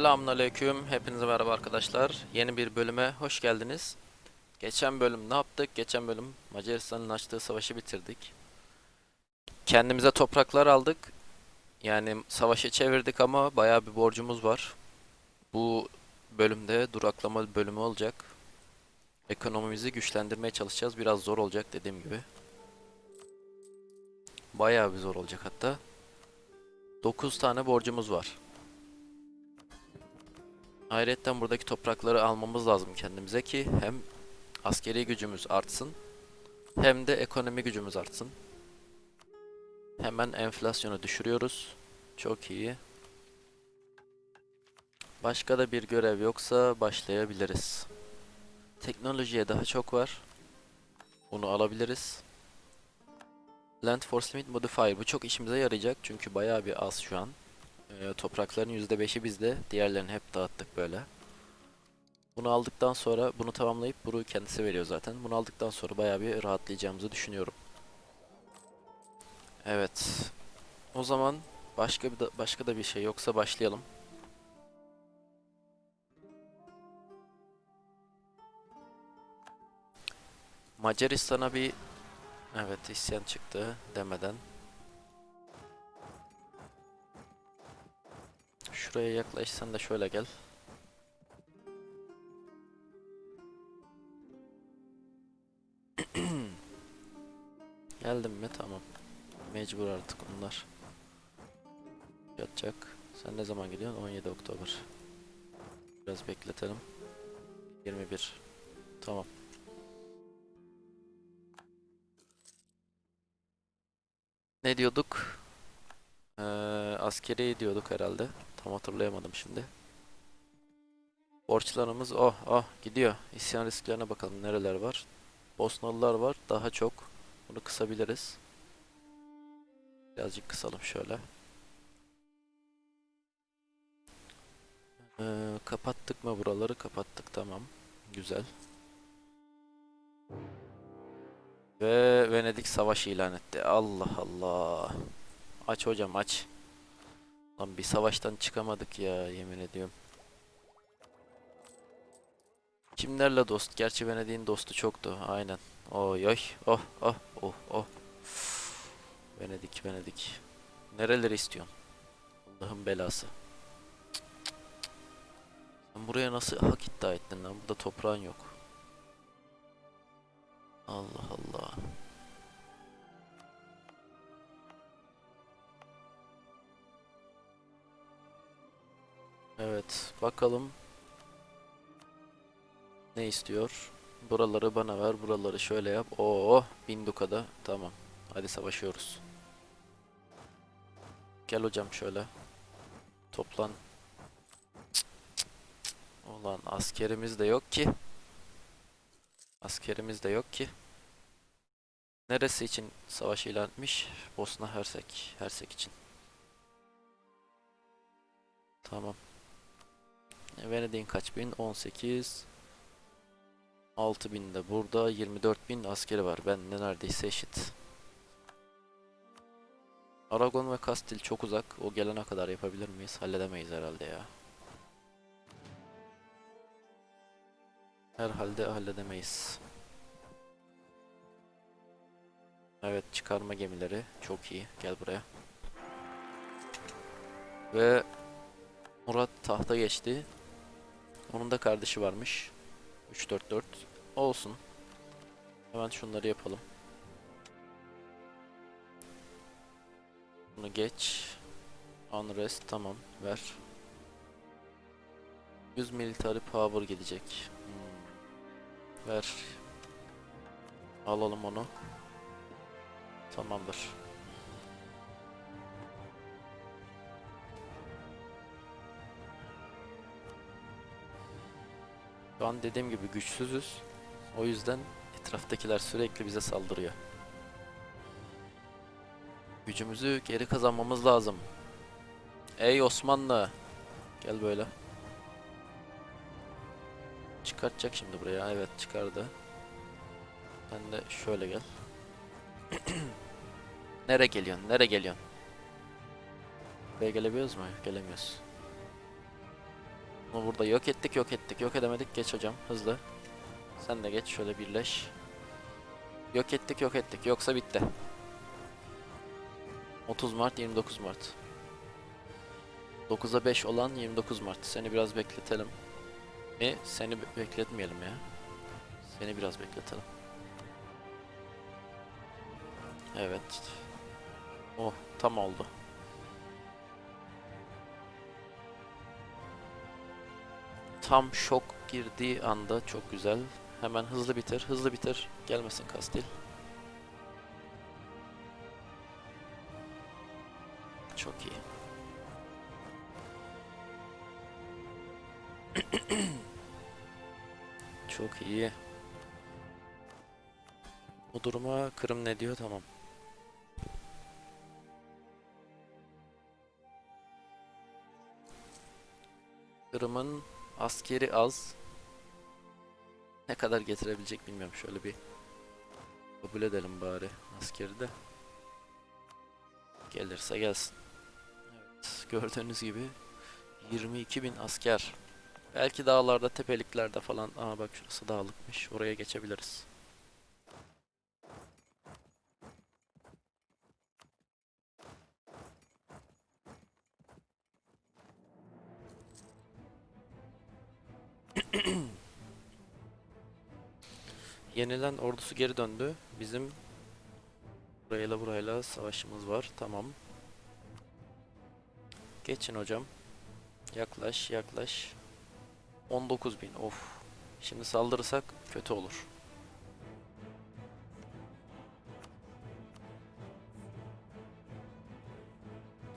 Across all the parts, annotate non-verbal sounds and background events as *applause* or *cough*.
Selamünaleyküm. Hepinize merhaba arkadaşlar. Yeni bir bölüme hoş geldiniz. Geçen bölüm ne yaptık? Geçen bölüm Macaristan'ın açtığı savaşı bitirdik. Kendimize topraklar aldık. Yani savaşı çevirdik ama bayağı bir borcumuz var. Bu bölümde duraklama bölümü olacak. Ekonomimizi güçlendirmeye çalışacağız. Biraz zor olacak dediğim gibi. Bayağı bir zor olacak hatta. 9 tane borcumuz var. Ayrıca buradaki toprakları almamız lazım kendimize ki hem askeri gücümüz artsın hem de ekonomi gücümüz artsın. Hemen enflasyonu düşürüyoruz. Çok iyi. Başka da bir görev yoksa başlayabiliriz. Teknolojiye daha çok var. Bunu alabiliriz. Land Force Limit Modifier. Bu çok işimize yarayacak çünkü bayağı bir az şu an. Ee, toprakların %5'i bizde. Diğerlerini hep dağıttık böyle. Bunu aldıktan sonra bunu tamamlayıp bunu kendisi veriyor zaten. Bunu aldıktan sonra bayağı bir rahatlayacağımızı düşünüyorum. Evet. O zaman başka bir da, başka da bir şey yoksa başlayalım. Macaristan'a bir evet isyan çıktı demeden Şuraya yaklaşsan da şöyle gel. *clears throat* Geldim mi? Tamam. Mecbur artık onlar. Yatacak. Sen ne zaman gidiyorsun? 17 Oktober. Biraz bekletelim. 21. Tamam. Ne diyorduk? Ee, askeri diyorduk herhalde. Tam hatırlayamadım şimdi. Borçlarımız oh oh gidiyor. İsyan risklerine bakalım nereler var. Bosnalılar var daha çok. Bunu kısabiliriz. Birazcık kısalım şöyle. Ee, kapattık mı buraları? Kapattık tamam. Güzel. Ve Venedik savaş ilan etti. Allah Allah. Aç hocam aç. Lan bir savaştan çıkamadık ya yemin ediyorum. Kimlerle dost? Gerçi Venedik'in dostu çoktu. Aynen. Oy oy. Oh oh oh oh. Üf. Venedik Venedik. Nereleri istiyorsun? Allah'ın belası. Sen buraya nasıl hak iddia ettin lan? Burada toprağın yok. Allah Allah. Evet, bakalım ne istiyor? Buraları bana ver, buraları şöyle yap. Oo, bin dukada. Tamam. Hadi savaşıyoruz. Gel hocam şöyle. Toplan. Ulan askerimiz de yok ki. Askerimiz de yok ki. Neresi için savaş ilan etmiş? Bosna Hersek. Hersek için. Tamam. Venedik'in kaç bin? 18. 6000 de burada. 24.000 askeri var. Ben de neredeyse eşit. Aragon ve Kastil çok uzak. O gelene kadar yapabilir miyiz? Halledemeyiz herhalde ya. Herhalde halledemeyiz. Evet çıkarma gemileri. Çok iyi. Gel buraya. Ve Murat tahta geçti. Onun da kardeşi varmış. 344. Olsun. Hemen şunları yapalım. Bunu geç. Unrest tamam ver. 100 military power gidecek. Hmm. Ver. Alalım onu. Tamamdır. Şu an dediğim gibi güçsüzüz. O yüzden etraftakiler sürekli bize saldırıyor. Gücümüzü geri kazanmamız lazım. Ey Osmanlı. Gel böyle. Çıkartacak şimdi buraya. Evet çıkardı. Sen de şöyle gel. *clears throat* Nere geliyorsun? Nere geliyorsun? Buraya gelebiliyoruz mu? Gelemiyoruz. Bunu burada yok ettik yok ettik yok edemedik geç hocam hızlı. Sen de geç şöyle birleş. Yok ettik yok ettik yoksa bitti. 30 Mart 29 Mart. 9'a 5 olan 29 Mart. Seni biraz bekletelim. Mi? Seni be- bekletmeyelim ya. Seni biraz bekletelim. Evet. Oh tam oldu. Tam şok girdiği anda çok güzel. Hemen hızlı bitir, hızlı bitir. Gelmesin Kastil. Çok iyi. *clears throat* Çok iyi. Bu duruma Kırım ne diyor? Tamam. Kırım'ın askeri az. Ne kadar getirebilecek bilmiyorum. Şöyle bir kabul edelim bari askeri de. Gelirse gelsin. Evet, gördüğünüz gibi 22 bin asker. Belki dağlarda, tepeliklerde falan. Aa bak şurası dağlıkmış. Oraya geçebiliriz. *clears throat* Yenilen ordusu geri döndü. Bizim burayla burayla savaşımız var. Tamam. Geçin hocam. Yaklaş, yaklaş. 19.000. Of. Şimdi saldırırsak kötü olur.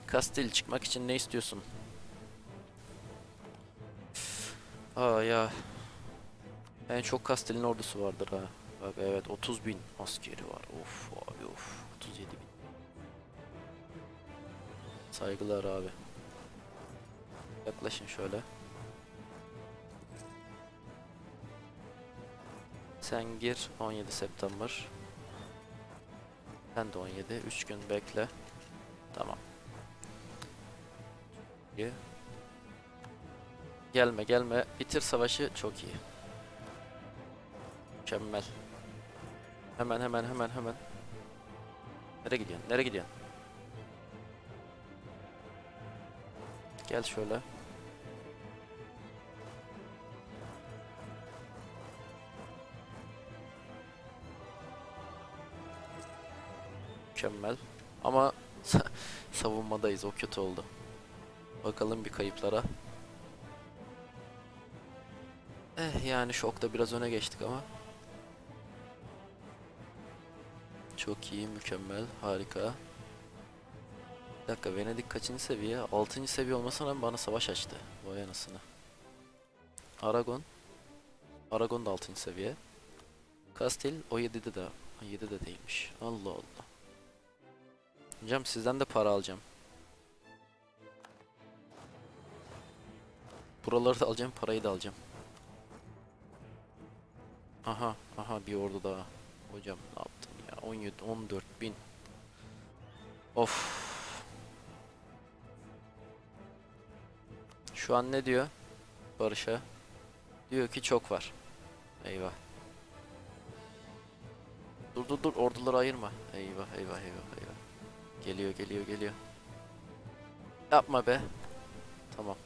Kastil çıkmak için ne istiyorsun? Aa ya. En çok Kastil'in ordusu vardır ha. Bak evet 30 bin askeri var. Of abi of. 37 bin. Saygılar abi. Yaklaşın şöyle. Sen gir 17 September. Sen de 17. 3 gün bekle. Tamam. İyi. Gelme gelme. Bitir savaşı. Çok iyi. Mükemmel. Hemen hemen hemen hemen. Nereye gidiyorsun? Nereye gidiyorsun? Gel şöyle. Mükemmel. Ama *laughs* savunmadayız. O kötü oldu. Bakalım bir kayıplara. Eh yani şokta biraz öne geçtik ama. Çok iyi, mükemmel, harika. Bir dakika Venedik kaçıncı seviye? 6. seviye olmasına rağmen bana savaş açtı. Vay anasını. Aragon. Aragon da 6. seviye. Kastil o 7'de de. Ha, 7'de değilmiş. Allah Allah. Hocam sizden de para alacağım. Buraları da alacağım, parayı da alacağım. Aha, aha bir ordu daha. Hocam ne yaptın ya? 17, 14 bin. Of. Şu an ne diyor? Barış'a. Diyor ki çok var. Eyvah. Dur dur dur orduları ayırma. Eyvah eyvah eyvah eyvah. Geliyor geliyor geliyor. Yapma be. Tamam.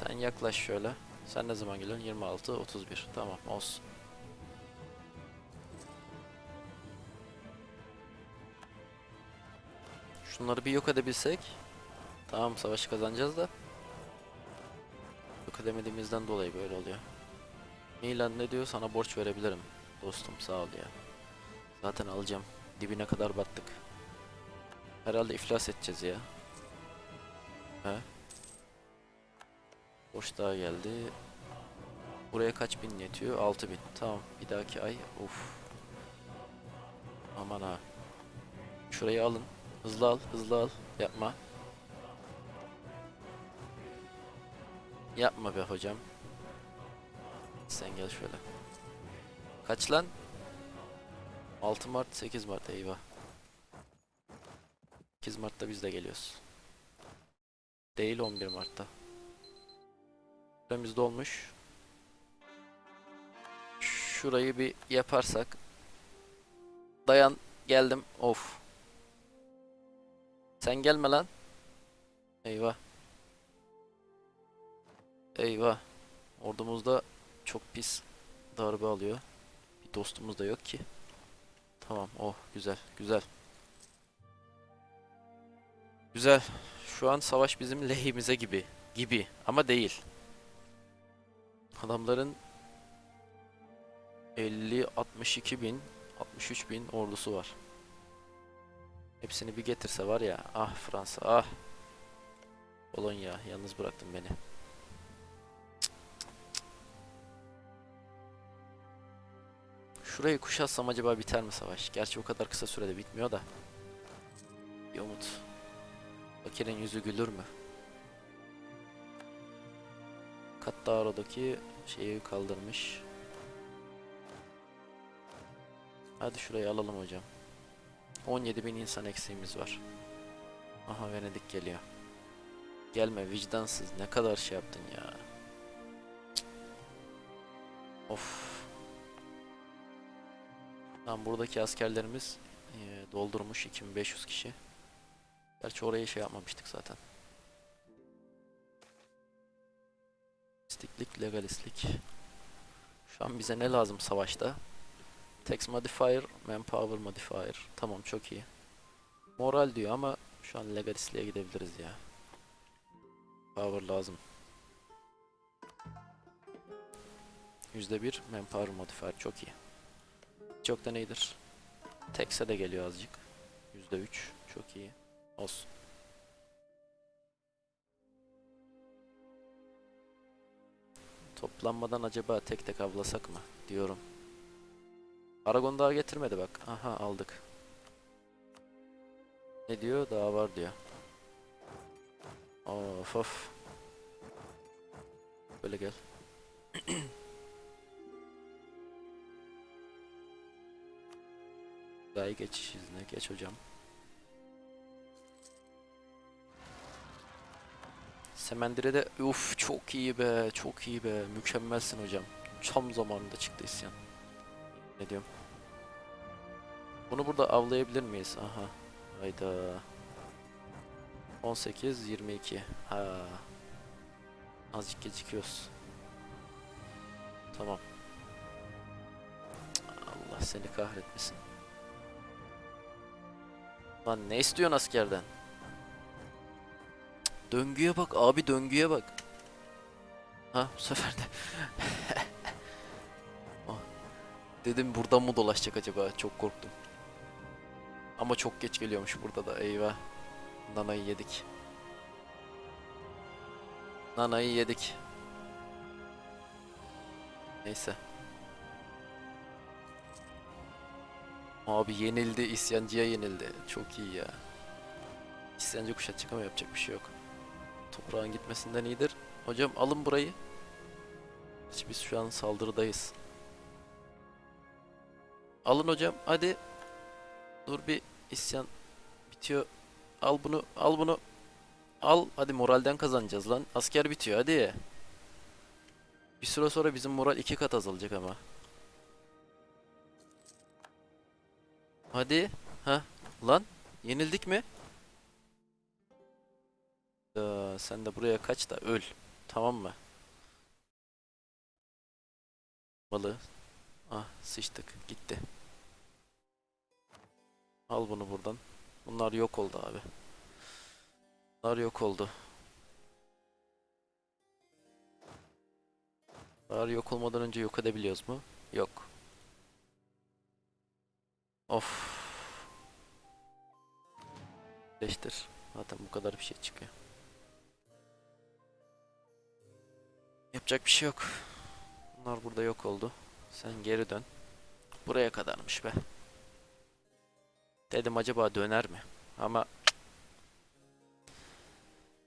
Sen yaklaş şöyle. Sen ne zaman geliyorsun? 26, 31. Tamam olsun. Şunları bir yok edebilsek. Tamam savaşı kazanacağız da. Yok edemediğimizden dolayı böyle oluyor. Milan ne diyor? Sana borç verebilirim. Dostum sağ ol ya. Zaten alacağım. Dibine kadar battık. Herhalde iflas edeceğiz ya. He? Borç daha geldi. Buraya kaç bin yetiyor? 6000. Tamam. Bir dahaki ay. Of. Aman ha. Şurayı alın. Hızlı al. Hızlı al. Yapma. Yapma be hocam. Sen gel şöyle. Kaç lan? 6 Mart 8 Mart eyvah. 8 Mart'ta biz de geliyoruz. değil 11 Mart'ta. Süremiz dolmuş. Şurayı bir yaparsak. Dayan geldim. Of. Sen gelme lan. Eyvah. Eyvah. Ordumuzda çok pis darbe alıyor. Bir dostumuz da yok ki. Tamam. Oh güzel. Güzel. Güzel. Şu an savaş bizim *laughs* lehimize gibi. Gibi. Ama değil. Adamların 50, 62 bin, 63 bin ordusu var. Hepsini bir getirse var ya. Ah Fransa ah. Polonya yalnız bıraktın beni. Şurayı kuşatsam acaba biter mi savaş? Gerçi o kadar kısa sürede bitmiyor da. Bir umut. Fakirin yüzü gülür mü? Kattaro'daki şeyi kaldırmış. Hadi şurayı alalım hocam. 17 bin insan eksiğimiz var. Aha Venedik geliyor. Gelme vicdansız ne kadar şey yaptın ya. Of. Tamam buradaki askerlerimiz eee, doldurmuş 2500 kişi. Gerçi oraya şey yapmamıştık zaten. İstiklik, legalistlik. Şu an bize ne lazım savaşta? Text modifier, manpower modifier. Tamam çok iyi. Moral diyor ama şu an legalistliğe gidebiliriz ya. Power lazım. %1 manpower modifier çok iyi. Çok da neyidir? Tex'e de geliyor azıcık. %3 çok iyi. Olsun. Toplanmadan acaba tek tek avlasak mı diyorum. Aragon daha getirmedi bak. Aha aldık. Ne diyor? Daha var diyor. Of of. Böyle gel. *clears throat* Daha geçiş izine geç hocam. Semendire'de uf çok iyi be çok iyi be mükemmelsin hocam. Tam zamanında çıktı isyan. Ne diyorum? Bunu burada avlayabilir miyiz? Aha. Hayda. 18 22. Ha. Azıcık gecikiyoruz. Tamam. Allah seni kahretmesin. Lan ne istiyorsun askerden? Döngüye bak abi döngüye bak. Ha bu sefer de. *laughs* Oh. Dedim buradan mı dolaşacak acaba? Çok korktum. Ama çok geç geliyormuş burada da eyvah. Nana'yı yedik. Nana'yı yedik. Neyse. Abi yenildi, isyancıya yenildi. Çok iyi ya. İsyancı kuşatacak ama yapacak bir şey yok. Toprağın gitmesinden iyidir. Hocam alın burayı. Biz şu an saldırıdayız. Alın hocam hadi. Dur bir isyan bitiyor. Al bunu, al bunu. Al. Hadi moralden kazanacağız lan. Asker bitiyor hadi. Bir süre sonra bizim moral iki kat azalacak ama. Hadi. Ha. Lan. Yenildik mi? Aa, sen de buraya kaç da öl. Tamam mı? Malı. Ah sıçtık. Gitti. Al bunu buradan. Bunlar yok oldu abi. Bunlar yok oldu. Bunlar yok olmadan önce yok edebiliyoruz mu? Yok. Of. Leştir. Zaten bu kadar bir şey çıkıyor. Yapacak bir şey yok. Bunlar burada yok oldu. Sen geri dön. Buraya kadarmış be. Dedim acaba döner mi? Ama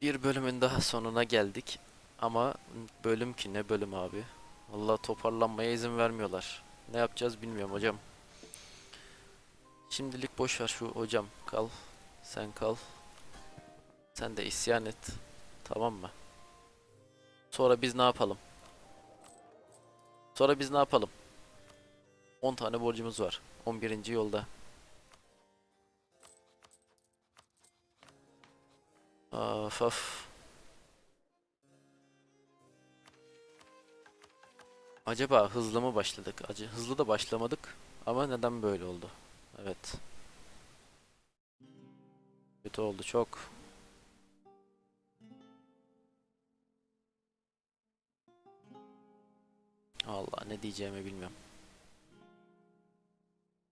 bir bölümün daha sonuna geldik. Ama bölüm ki ne bölüm abi. Vallahi toparlanmaya izin vermiyorlar. Ne yapacağız bilmiyorum hocam. Şimdilik boş ver şu hocam kal. Sen kal. Sen de isyan et. Tamam mı? Sonra biz ne yapalım? Sonra biz ne yapalım? 10 tane borcumuz var. 11. yolda. Of of. Acaba hızlı mı başladık? Acı hızlı da başlamadık ama neden böyle oldu? Evet. Kötü oldu çok. Allah ne diyeceğimi bilmiyorum.